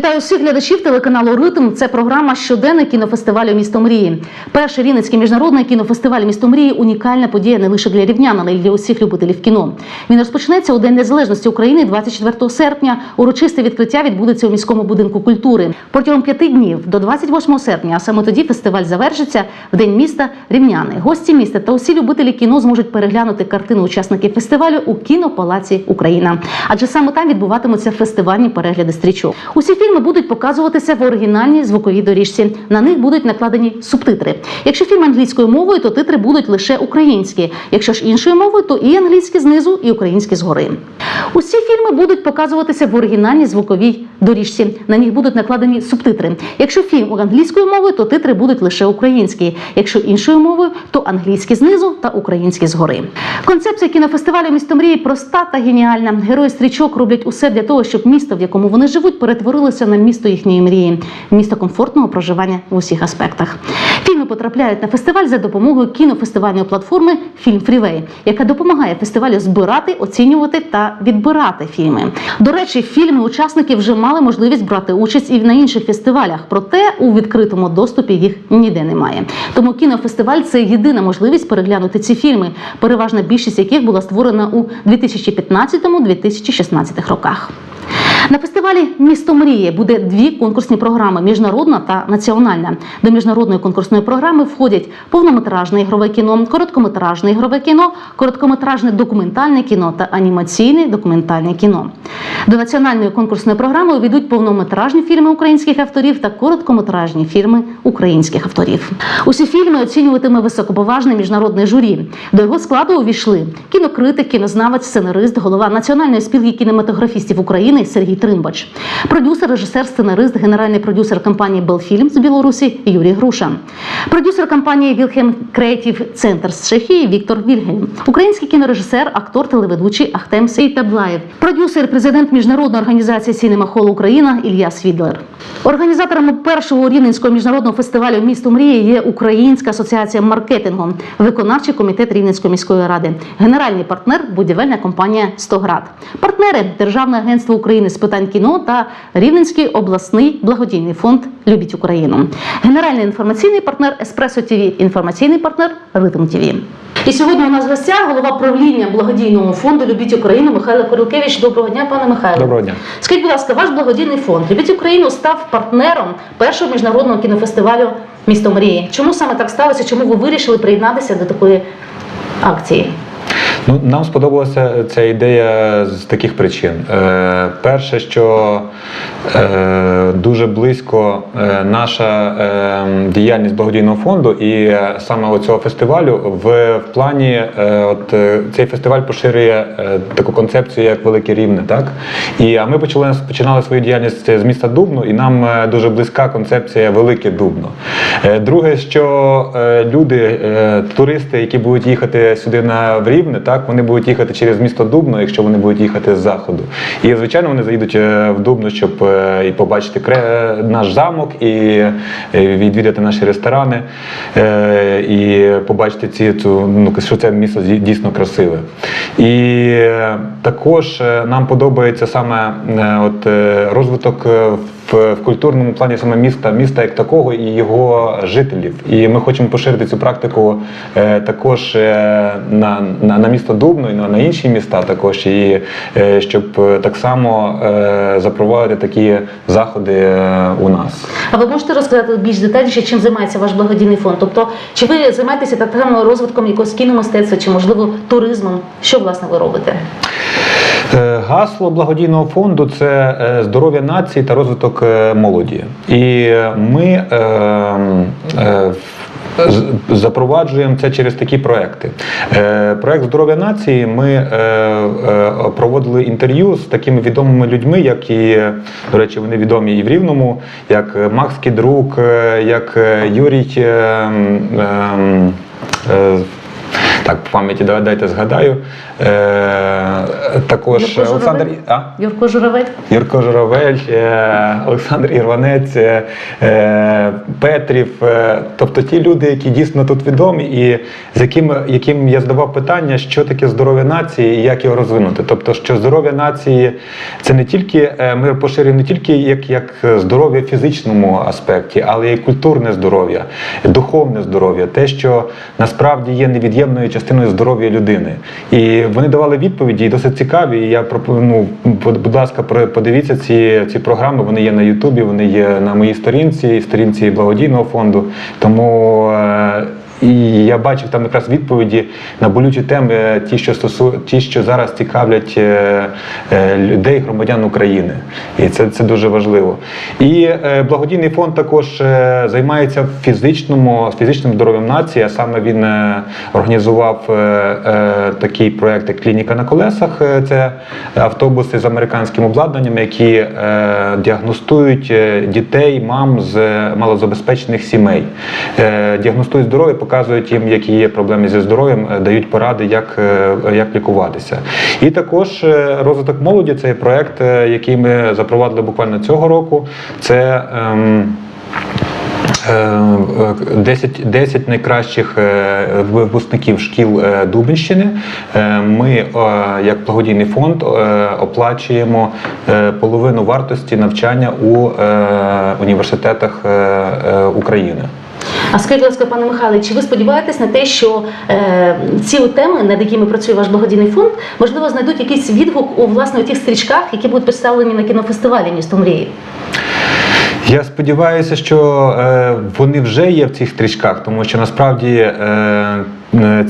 Вітаю всіх глядачів телеканалу Ритм. Це програма щоденний кінофестивалю Місто Мрії. Перший Рівненський міжнародний кінофестиваль Місто Мрії унікальна подія не лише для рівнян, але й для усіх любителів кіно. Він розпочнеться у День Незалежності України 24 серпня. Урочисте відкриття відбудеться у міському будинку культури. Протягом п'яти днів до 28 серпня, а саме тоді фестиваль завершиться в День міста Рівняни. Гості міста та усі любителі кіно зможуть переглянути картину учасників фестивалю у кінопалаці Україна. Адже саме там відбуватимуться фестивальні перегляди стрічок. Усі фільми будуть показуватися в оригінальній звуковій доріжці. На них будуть накладені субтитри. Якщо фільм англійською мовою, то титри будуть лише українські. Якщо ж іншою мовою, то і англійські знизу, і українські згори. Усі фільми будуть показуватися в оригінальній звуковій доріжці. На них будуть накладені субтитри. Якщо фільм англійською мовою, то титри будуть лише українські. Якщо іншою мовою, то англійські знизу та українські згори. Концепція кінофестивалю місто мрії проста та геніальна. Герої стрічок роблять усе для того, щоб місто, в якому вони живуть, перетворилося на місто їхньої мрії, місто комфортного проживання в усіх аспектах. Фільми потрапляють на фестиваль за допомогою кінофестивальної платформи Фільм Фрівей, яка допомагає фестивалю збирати, оцінювати та відбирати фільми. До речі, фільми учасники вже мали можливість брати участь і на інших фестивалях, проте у відкритому доступі їх ніде немає. Тому кінофестиваль це єдина можливість переглянути ці фільми, переважна більшість яких була створена у 2015-2016 роках. На фестивалі Місто мрії буде дві конкурсні програми міжнародна та національна. До міжнародної конкурсної програми входять повнометражне ігрове кіно, короткометражне ігрове кіно, короткометражне документальне кіно та анімаційне документальне кіно. До національної конкурсної програми увійдуть повнометражні фільми українських авторів та короткометражні фільми українських авторів. Усі фільми оцінюватиме високоповажне міжнародне журі. До його складу увійшли кінокритик, кінознавець, сценарист, голова Національної спілки кінематографістів України Сергій Тримбач, продюсер, режисер, сценарист, генеральний продюсер компанії Белфільм з Білорусі Юрій Груша, продюсер компанії Вілхем Креатив Центр з Чехії Віктор Вільгельм, український кінорежисер, актор, телеведучий Ахтем Сейтаблаєв, продюсер, президент міжнародної організації Сінема Хол Україна Ілья Свідлер. Організаторами першого рівненського міжнародного фестивалю Місто мрії є Українська асоціація маркетингу, виконавчий комітет Рівненської міської ради, генеральний партнер будівельна компанія Стоград, партнери Державне агентство України з питань кіно та Рівненський обласний благодійний фонд Любіть Україну, генеральний інформаційний партнер Еспресо ТВ, інформаційний партнер Ритм ТВ. І сьогодні у нас в гостях голова правління благодійного фонду Любіть Україну Михайло Корілкевич. Доброго дня, пане Михайло. Доброго дня. Скажіть, будь ласка, ваш благодійний фонд Любіть Україну став партнером першого міжнародного кінофестивалю Місто мрії. Чому саме так сталося? Чому ви вирішили приєднатися до такої акції? Ну, нам сподобалася ця ідея з таких причин. Е, перше, що е, дуже близько е, наша е, діяльність благодійного фонду і е, саме оцього фестивалю в, в плані, е, от е, цей фестиваль поширює е, таку концепцію, як Велике Рівне. Так? І, а ми почали, починали свою діяльність з міста Дубно, і нам дуже близька концепція Велике Дубно. Е, друге, що е, люди, е, туристи, які будуть їхати сюди на в Рівне, так вони будуть їхати через місто Дубно, якщо вони будуть їхати з заходу. І звичайно, вони заїдуть е, в Дубно, щоб е, і побачити наш замок, і е, відвідати наші ресторани, і побачити ці цю ну що це місто дійсно красиве. І також нам подобається саме от розвиток в, культурному плані саме міста, міста як такого і його жителів. І ми хочемо поширити цю практику е, також е, на, на, на місто Дубно і на, на інші міста також, і е, щоб так само запровадити такі заходи у нас. А ви можете розказати більш детальніше, чим займається ваш благодійний фонд? Тобто, чи ви займаєтеся так розвитком якогось кіномистецтва, чи можливо туризмом? Що власне ви робите? Е, Гасло благодійного фонду це е, здоров'я нації та розвиток е, молоді. І е, ми е, е, запроваджуємо це через такі проекти. Е, Проект здоров'я нації ми е, е, проводили інтерв'ю з такими відомими людьми, як і, до речі, вони відомі і в Рівному, як е, Макс Кідрук, е, як е, Юрій. е, ем, е, Так, по пам'яті дайте згадаю. Е, також Юрко Олександр. Журавель? А? Юрко Журавель. Юрко Журавель, е, Олександр Ірванець, е, е, Петрів, е, тобто ті люди, які дійсно тут відомі, і з яким, яким я задавав питання, що таке здоров'я нації і як його розвинути. Тобто, що здоров'я нації це не тільки е, ми поширюємо не тільки як, як здоров'я в фізичному аспекті, але й культурне здоров'я, духовне здоров'я, те, що насправді є невід'ємною частиною здоров'я людини. І вони давали відповіді і досить цікаві. І я ну, будь ласка, подивіться ці, ці програми. Вони є на Ютубі, вони є на моїй сторінці, сторінці благодійного фонду. Тому е, і я бачив там якраз відповіді на болючі теми, ті, що стосу, ті, що зараз цікавлять е, е, людей, громадян України. І це, це дуже важливо. І е, благодійний фонд також е, займається фізичному, фізичним здоров'ям нації. А саме він е, організував е, е, такий проект, як клініка на колесах. Е, Це автобуси з американським обладнанням, які е, діагностують е, дітей, мам з малозабезпечених сімей. Е, Діагностують здоров'я, показують їм, які є проблеми зі здоров'ям, е, дають поради, як, е, як лікуватися. І також е, розвиток молоді це проект, який ми запровадили буквально цього року. Це ем, Е, е, 10, 10 найкращих випускників шкіл Дубенщини. Е, Ми, як благодійний фонд, оплачуємо половину вартості навчання у університетах України. А скажіть, будь ласка, пане Михайле, чи ви сподіваєтесь на те, що е, ці теми, над якими працює ваш благодійний фонд, можливо, знайдуть якийсь відгук у власне у тих стрічках, які будуть представлені на кінофестивалі місто мрії? Я сподіваюся, що е, вони вже є в цих стрічках, тому що насправді е,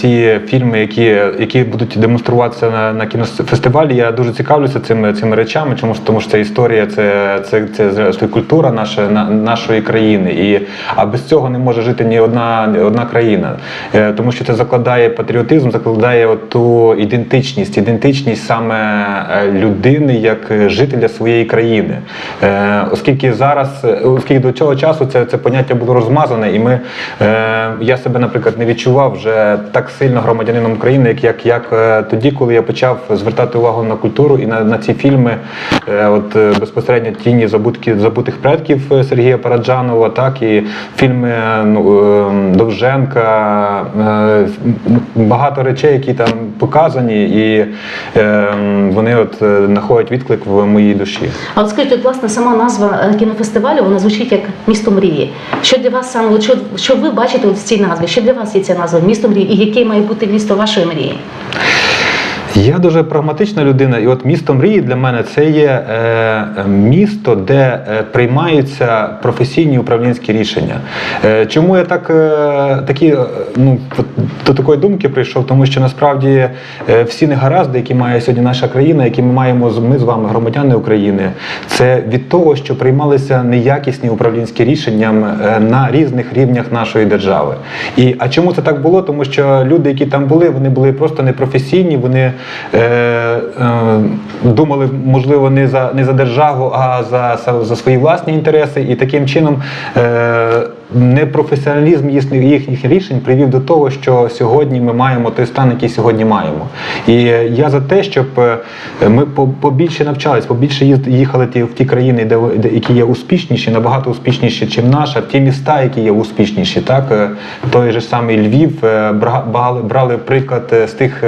ці фільми, які, які будуть демонструватися на, на кінофестивалі, я дуже цікавлюся цими, цими речами, чому тому що це історія, це, це, це, зрештою культура наша, на, нашої країни. І, а без цього не може жити ні одна, одна країна. Е, тому що це закладає патріотизм, закладає ту ідентичність, ідентичність саме е, людини як е, жителя своєї країни. Е, оскільки зараз, е, оскільки до цього часу це, це поняття було розмазане, і ми, е, я себе, наприклад, не відчував вже так сильно громадянином України, як, як, як е, тоді, коли я почав звертати увагу на культуру і на, на ці фільми, е, от е, безпосередньо тіні забутки, забутих предків Сергія Параджанова, так і фільми ну, Довженка, багато речей, які там показані, і вони от знаходять відклик в моїй душі. А от скажіть, от, власне, сама назва кінофестивалю вона звучить як місто мрії. Що для вас саме, що, що ви бачите от в цій назві? Що для вас є ця назва місто мрії? І яке має бути місто вашої мрії? Я дуже прагматична людина, і от місто мрії для мене це є е, місто, де е, приймаються професійні управлінські рішення. Е, чому я так такі, ну, до такої думки прийшов? Тому що насправді всі негаразди, які має сьогодні наша країна, які ми маємо ми з вами, громадяни України, це від того, що приймалися неякісні управлінські рішення на різних рівнях нашої держави. І а чому це так було? Тому що люди, які там були, вони були просто непрофесійні, вони думали, можливо, не за не за державу, а за, за, за свої власні інтереси. І таким чином е, непрофесіоналізм їхніх, рішень привів до того, що сьогодні ми маємо той стан, який сьогодні маємо. І я за те, щоб е, ми побільше навчались, побільше їхали в ті країни, де, які є успішніші, набагато успішніші, ніж наша, в ті міста, які є успішніші. Так Е, той же самий Львів е, брали, приклад з тих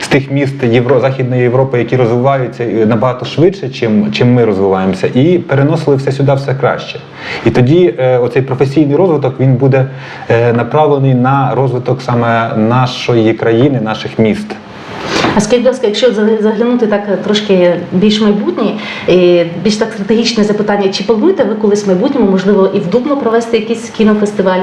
з тих міст Євро, Західної Європи, які розвиваються набагато швидше, чим, чим ми розвиваємося, і переносили все сюди все краще. І тоді е, оцей професійний розвиток він буде е, направлений на розвиток саме нашої країни, наших міст. А скажіть, будь ласка, якщо заглянути так трошки більш майбутнє, більш так стратегічне запитання, чи плануєте ви колись в майбутньому, можливо, і в провести якийсь кінофестиваль?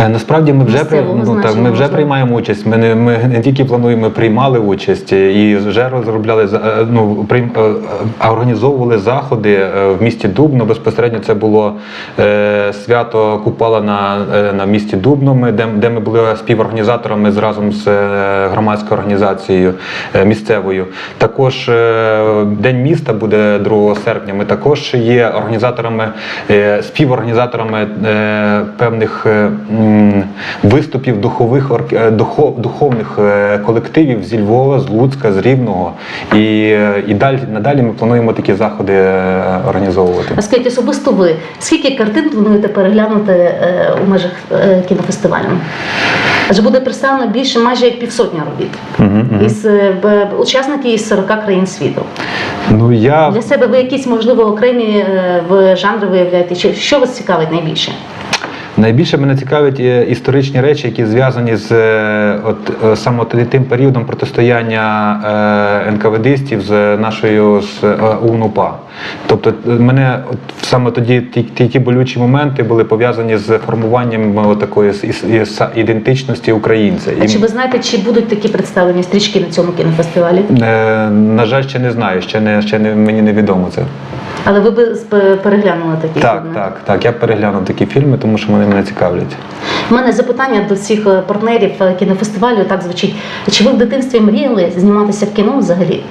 Е, Насправді ми вже при- ну, так, ми вже приймаємо участь. Ми не ми не тільки плануємо, ми приймали участь і вже розробляли е, ну прийм, е, організовували заходи в місті Дубно. Безпосередньо це було е, свято Купала на, на місті Дубно, ми, де, де ми були співорганізаторами з разом з громадською організацією місцевою. Також е, День міста буде 2 серпня. Ми також є організаторами, е, співорганізаторами е, певних е, виступів духових е, духов, духовних е, колективів зі Львова, з Луцька, з Рівного. І, е, і далі надалі ми плануємо такі заходи організовувати. А скажіть, особисто ви, скільки картин плануєте переглянути у межах кінофестивалю? Адже буде представлено більше майже як півсотня робіт. Із учасники із 40 країн світу. Ну я Для себе ви якісь, можливо, окремі в жанри виявляєте? Чи що вас цікавить найбільше? Найбільше мене цікавить е, історичні речі, які зв'язані з е, от е, саме тим періодом протистояння е, НКВДистів з нашою з УНУПА. Тобто мене от саме тоді ті, ті, болючі моменти були пов'язані з формуванням такої ідентичності українця. А І, чи ви знаєте, чи будуть такі представлені стрічки на цьому кінофестивалі? е, на жаль, ще не знаю, ще не ще не мені не відомо це. Але ви б переглянули такі Так, фільми? так, так. так. Я переглянув такі фільми, тому що вони мене цікавлять. У мене запитання до всіх е, партнерів е, кінофестивалю так звучить. Чи ви в дитинстві мріяли зніматися в кіно взагалі?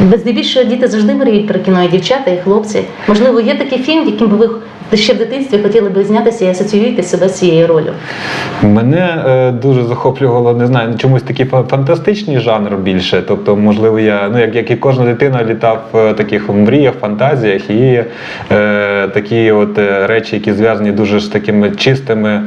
Бо діти завжди мріють про кіно, і дівчата, і хлопці. Можливо, є такий фільм, яким би ви ще в дитинстві хотіли би знятися і асоціюєте себе з цією ролью. Мене е, дуже захоплювало, не знаю, чомусь такий фа- фантастичний жанр більше. Тобто, можливо, я, ну як, як і кожна дитина, літав в таких мріях, фантазіях і е, такі от е, речі, які зв'язані дуже з такими чистими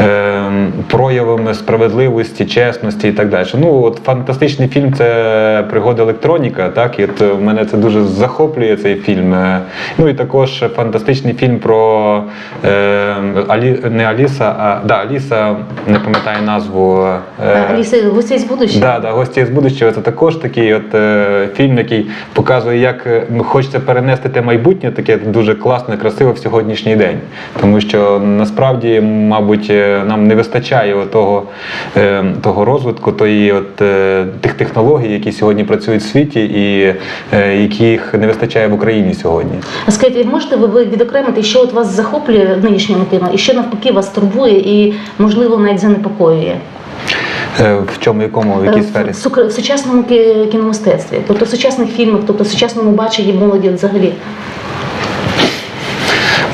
е, проявами справедливості, чесності і так далі. Ну, от фантастичний фільм це пригода електроніка, так, і от е, мене це дуже захоплює цей фільм. Е, Ну і також фантастичний фільм про е, Алі, не Аліса, а да, Аліса, не пам'ятаю назву. е, Аліса, гостей з будущого? Да, да, гості з будущого це також такий от е, фільм, який показує, як е, ну, хочеться перенести те майбутнє, таке дуже класне, красиве в сьогоднішній день. Тому що насправді, мабуть, е, нам не вистачає того, е, того розвитку, тої от, е, тих технологій, які сьогодні працюють в світі, і е, яких не вистачає в Україні сьогодні. А скажіть, можете ви відокремити, що от вас захоплює в нинішньому кіно, і що навпаки вас турбує і, можливо, навіть занепокоює? Е, В чому, якому, в якій Е, сфері? В сучасному кіномистецтві, тобто в сучасних фільмах, тобто в сучасному баченні молоді взагалі.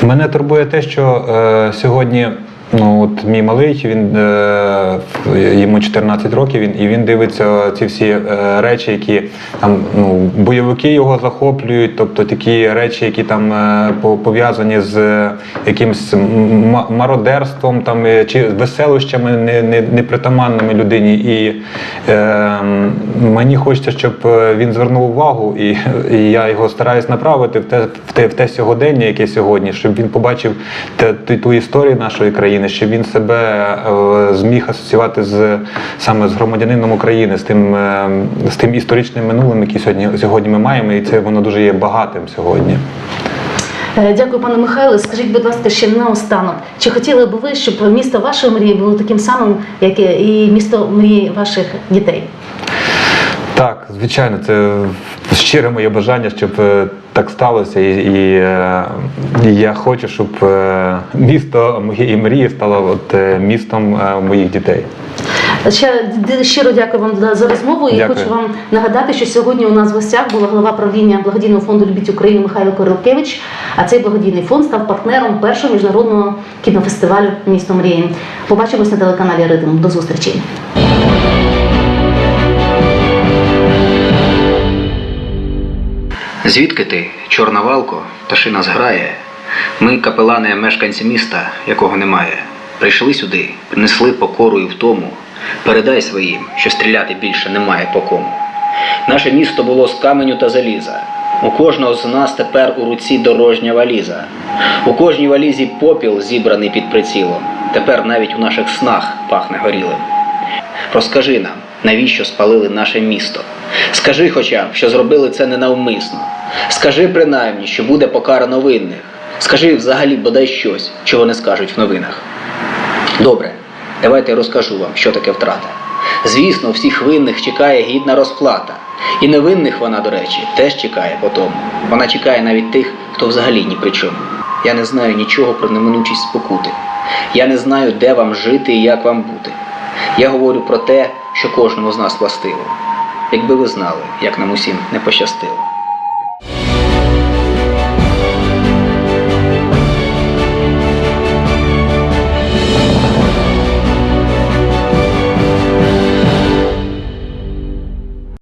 Мене турбує те, що е, сьогодні. Ну, от мій малий, він е, йому 14 років, він і він дивиться ці всі е, речі, які там ну, бойовики його захоплюють, тобто такі речі, які там е, пов'язані з е, м- мародерством там, е, чи веселощами не, не, непритаманними людині. І е, мені хочеться, щоб е, він звернув увагу, і, і я його стараюсь направити в те, в те, в те сьогодення, яке сьогодні, щоб він побачив те, ту історію нашої країни, щоб він себе е, зміг асоціювати з саме з громадянином України, з тим, е, з тим історичним минулим, яке сьогодні, сьогодні ми маємо, і це воно дуже є багатим сьогодні. Е, Дякую, пане Михайло. Скажіть, будь ласка, ще наостанок. Чи хотіли б ви, щоб місто вашої мрії було таким самим, як і місто мрії ваших дітей? Так, звичайно, це щире моє бажання, щоб е, так сталося. І, і, е, і я хочу, щоб е, місто моєї мрії стало от, містом моїх дітей. Ще щиро дякую вам за- розмову. І Дякую. хочу вам нагадати, що сьогодні у нас в гостях була голова правління благодійного фонду Любіть Україну Михайло Корилкевич. А цей благодійний фонд став партнером першого міжнародного кінофестивалю Місто мрії. Побачимось на телеканалі Ритм. До зустрічі. Звідки ти, чорна валко, пташина зграє? Ми, капелани, мешканці міста, якого немає, прийшли сюди, принесли покору і втому. Передай своїм, що стріляти більше немає по кому. Наше місто було з каменю та заліза. У кожного з нас тепер у руці дорожня валіза. У кожній валізі попіл зібраний під прицілом. Тепер навіть у наших снах пахне горілим. Розкажи нам, навіщо спалили наше місто? Скажи хоча що зробили це ненавмисно. Скажи принаймні, що буде покарано винних. Скажи взагалі бодай щось, чого не скажуть в новинах. Добре, давайте я розкажу вам, що таке втрата. Звісно, всіх винних чекає гідна розплата. І невинних вона, до речі, теж чекає по тому. Вона чекає навіть тих, хто взагалі ні при чому. Я не знаю нічого про неминучість спокути. Я не знаю, де вам жити і як вам бути. Я говорю про те, що кожному з нас властиво. Якби ви знали, як нам усім не пощастило.